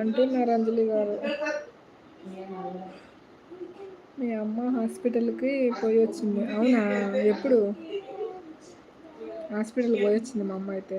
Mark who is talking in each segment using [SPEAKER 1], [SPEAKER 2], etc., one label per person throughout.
[SPEAKER 1] అంటున్నారు అంజలి గారు. మీ అమ్మ హాస్పిటల్కి పోయి వచ్చింది. అవునా? ఎప్పుడు? హాస్పిటల్కి పోయి వచ్చింది మా అమ్మ అయితే.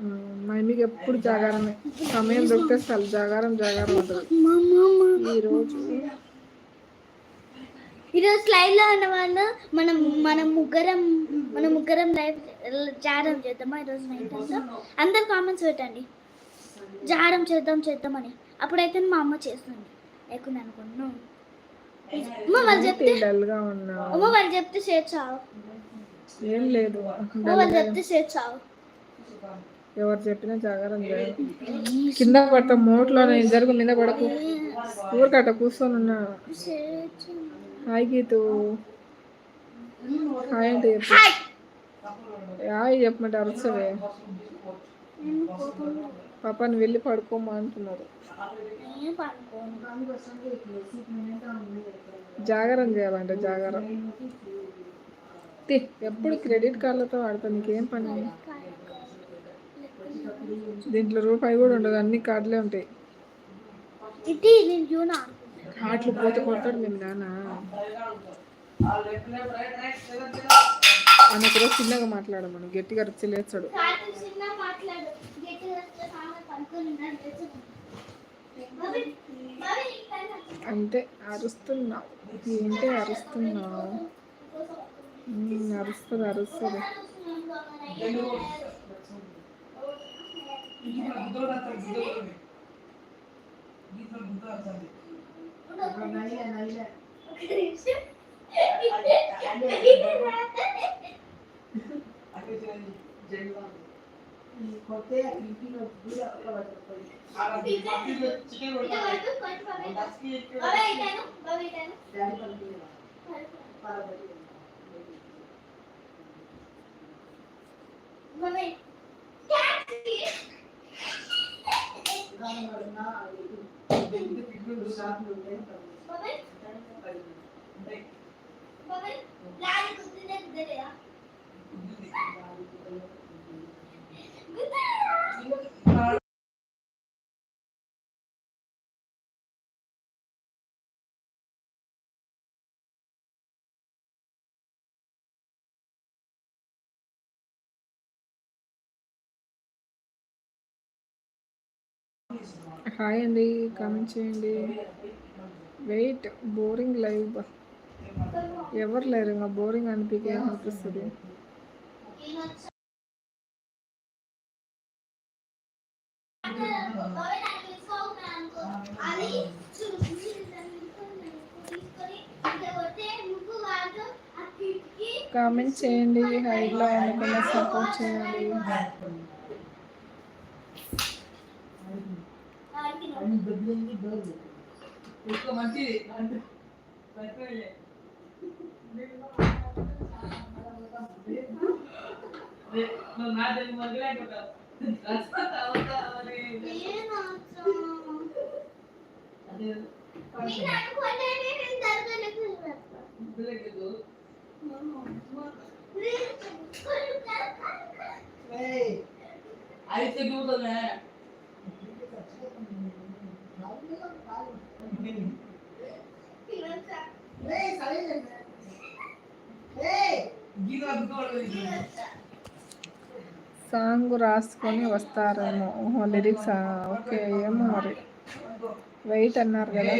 [SPEAKER 1] మా మమ్మీకి ఎప్పుడు జాగారమే. సమయం దొరికితే చాలు జాగారం జాగారం ఉంటుంది ఈరోజు
[SPEAKER 2] ఈరోజు లో ఉన్న వాళ్ళు మనం మన ముగ్గురం మన ముగ్గురం లైవ్ జారం చేద్దామా ఈరోజు నైట్ అందరు కామెంట్స్ పెట్టండి. జారం చేద్దాం చేద్దామని. అప్పుడైతే మా అమ్మ చేస్తుంది. లేకుండా అనుకున్నాను అమ్మ వాళ్ళు చెప్తే అమ్మ వాళ్ళు చెప్తే షేర్ చావు.
[SPEAKER 1] ఏం లేదు.
[SPEAKER 2] వాళ్ళు చెప్తే షేర్ చావు.
[SPEAKER 1] ఎవరు చెప్పినా జాగారం చేయాలి కింద పడతా మోట్లో జరుగు మీద పడకు. ఊరికట్ట కూర్చొని ఉన్నా. హాయ్ గీతు. హాయ్ అంటే చెప్పు.
[SPEAKER 2] హాయ్!
[SPEAKER 1] చెప్పమంటే అరుసవే పాపాని వెళ్ళి పడుకోమా అంటున్నారు. జాగారం చేయాలంటే జాగారం. ఎప్పుడు క్రెడిట్ కార్డులతో వాడతా నీకేం పని? దీంట్లో రూపాయి కూడా ఉండదు అన్ని కార్డులే ఉంటాయి. కార్డులు పోతే కొడతాడు మేము నాన్న. ఆయన ఒకరోజు చిన్నగా మాట్లాడమను గట్టిగా అరిచి లేచాడు
[SPEAKER 2] కాదు చిన్న మాట్లాడు గట్టిగా వస్తే సాంగ్ పడుకొని ఉన్నాడు తెలుసు. బాబీ, బాబీ, నీకు టైం వచ్చింది.
[SPEAKER 1] అంటే అరుస్తున్నావు ఏంటి అరుస్తున్నావు ఉమ్, అరుస్తుంది అరుస్తుంది హాయ్ అండి కామెంట్ చేయండి. వెయిట్ బోరింగ్ లైవ్ ఎవరు లేరు ఇంకా బోరింగ్ అనిపించే అనిపిస్తుంది. కామెంట్ చేయండి హైట్లో అనుకున్న సపోర్ట్ చేయండి
[SPEAKER 3] అయితే చూడలే
[SPEAKER 1] సాంగ్ రాసుకొని వస్తారేమో. ఓహో లిరిక్స్ ఓకే ఏమో మరి. వెయిట్ అన్నారు కదా.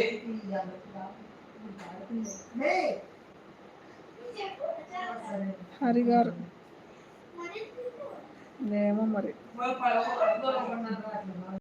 [SPEAKER 1] హరి గారు. ఏమో మరి.